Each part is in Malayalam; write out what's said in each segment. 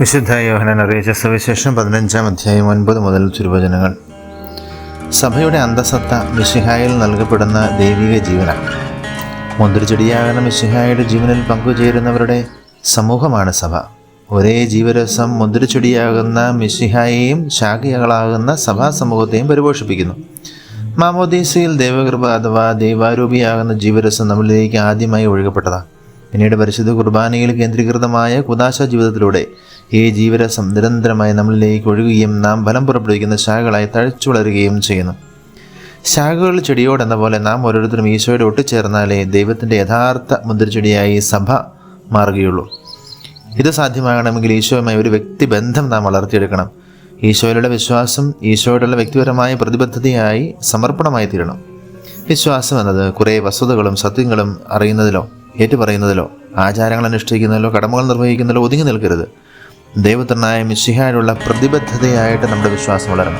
വിശുദ്ധ യോഹനൻ അറിയിച്ച സുവിശേഷം പതിനഞ്ചാം അധ്യായം ഒൻപത് മുതൽ തിരുവചനങ്ങൾ. സഭയുടെ അന്തസത്ത മിശിഹായിൽ നൽകപ്പെടുന്ന ദൈവിക ജീവനാണ് മുന്തിരിച്ചെടിയാകുന്ന മിശിഹായുടെ ജീവനിൽ പങ്കുചേരുന്നവരുടെ സമൂഹമാണ് സഭ. ഒരേ ജീവരസം മുന്തിരിച്ചെടിയാകുന്ന മിശിഹായെയും ശാഖകളാകുന്ന സഭാ സമൂഹത്തെയും പരിപോഷിപ്പിക്കുന്നു. മാമോദീസയിൽ ദൈവകൃപ അഥവാ ദൈവാരൂപിയാകുന്ന ജീവരസം നമ്മളിലേക്ക് ആദ്യമായി ഒഴുകപ്പെട്ടതാണ് പിന്നീട് പരിശുദ്ധ കുർബാനയിൽ കേന്ദ്രീകൃതമായ കുദാശ ജീവിതത്തിലൂടെ ഈ ജീവരസം നിരന്തരമായി നമ്മളിലേക്ക് ഒഴുകുകയും നാം ഫലം പുറപ്പെടുവിക്കുന്ന ശാഖകളായി തഴച്ചു വളരുകയും ചെയ്യുന്നു. ശാഖകൾ ചെടിയോടെന്ന പോലെ നാം ഓരോരുത്തരും ഈശോയുടെ ഒട്ടിച്ചേർന്നാലേ ദൈവത്തിന്റെ യഥാർത്ഥ മുന്തിരിച്ചെടിയായി സഭ മാറുകയുള്ളൂ. ഇത് സാധ്യമാകണമെങ്കിൽ ഈശോയുമായി ഒരു വ്യക്തിബന്ധം നാം വളർത്തിയെടുക്കണം. ഈശോയിലുള്ള വിശ്വാസം ഈശോയോടുള്ള വ്യക്തിപരമായ പ്രതിബദ്ധതയായി സമർപ്പണമായി തീരണം വിശ്വാസം എന്നത് കുറേ വസ്തുതകളും സത്യങ്ങളും അറിയുന്നതിലോ ഏറ്റുപറയുന്നതിലോ ആചാരങ്ങൾ അനുഷ്ഠിക്കുന്നതിലോ കടമകൾ നിർവഹിക്കുന്നതിലോ ഒതുങ്ങി നിൽക്കരുത്. ദൈവത്തിനായ മിശിഹായുള്ള പ്രതിബദ്ധതയായിട്ട് നമ്മുടെ വിശ്വാസം വളരണം.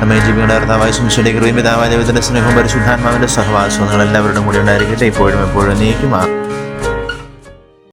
നമ്മെ ജീവിയുടെ കർത്താവായ ശംശയുടെ കൃപയും ദൈവത്തിന്റെ സ്നേഹവും പരിശുദ്ധാത്മാവിന്റെ സഹവാസവും നിങ്ങൾ എല്ലാവരുടെയും കൂടി ഉണ്ടായിരിക്കട്ടെ. ഇപ്പോഴും എപ്പോഴും നീക്കുമാ